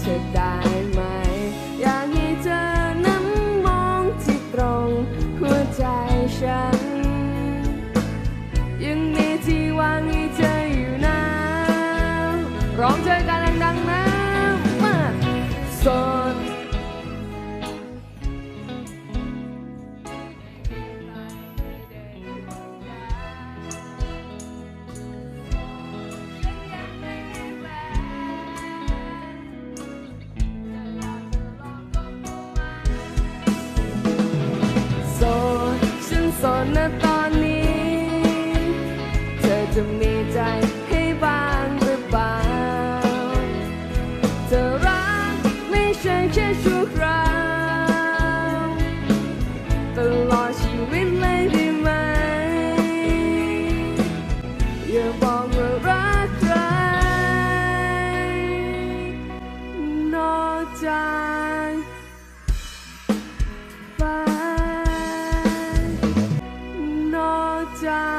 เธอได้ไหม อยากให้เธอนั้นมองที่ตรงหัวใจฉัน สนนะตอนนี้ เธอจะมีใจให้บางหรือเปล่า เธอรักไม่ใช่แค่ชั่วคราวตลอชีวิตเลยได้ไหม อย่าบอกว่ารักใคร นอกจาก time.